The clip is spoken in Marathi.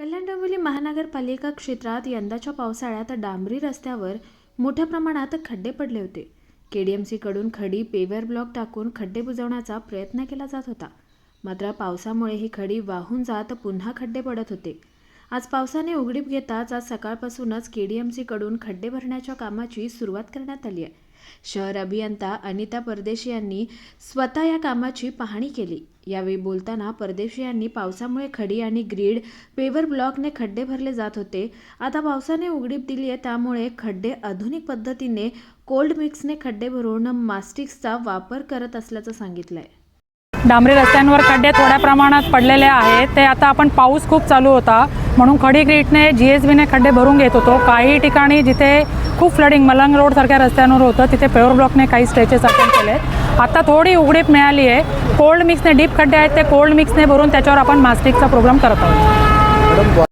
कल्याण डोंबिवली महानगरपालिका क्षेत्रात यंदाच्या पावसाळ्यात डांबरी रस्त्यावर मोठ्या प्रमाणात खड्डे पडले होते. के डी एम सीकडून खडी पेवर ब्लॉक टाकून खड्डे बुजवण्याचा प्रयत्न केला जात होता. मात्र पावसामुळे ही खडी वाहून जात पुन्हा खड्डे पडत होते. आज पावसाने उघडीप घेताच आज सकाळपासूनच के डी एम सीकडून खड्डे भरण्याच्या कामाची सुरुवात करण्यात आली आहे. शहर अभियंता अनिता परदेशी यांनी स्वतः या कामाची पाहणी केली. यावेळी बोलताना परदेशी यांनी पावसामुळे खडी आणि ग्रीड पेवर ब्लॉकने खड्डे भरले जात होते. आता पावसाने उघडीप दिली आहे त्यामुळे खड्डे आधुनिक पद्धतीने कोल्ड मिक्सने खड्डे भरून मास्टिक्सचा वापर करत असल्याचं सांगितलंय. डांबरी रस्त्यांवर खड्डे थोड्या प्रमाणात पडलेले आहेत. ते आता आपण पाऊस खूप चालू होता म्हणून खडी ग्रीटने जी एस बीने खड्डे भरून घेत होतो. काही ठिकाणी जिथे खूप फ्लडिंग मलंग रोडसारख्या रस्त्यांवर होतं. तिथे पेवर ब्लॉकने काही स्ट्रेचेस अटेंड केले आता थोडी उघडीप मिळाली आहे. कोल्ड मिक्सने डीप खड्डे आहेत. ते कोल्ड मिक्सने भरून त्याच्यावर आपण मास्टिकचा प्रोग्राम करत आहोत.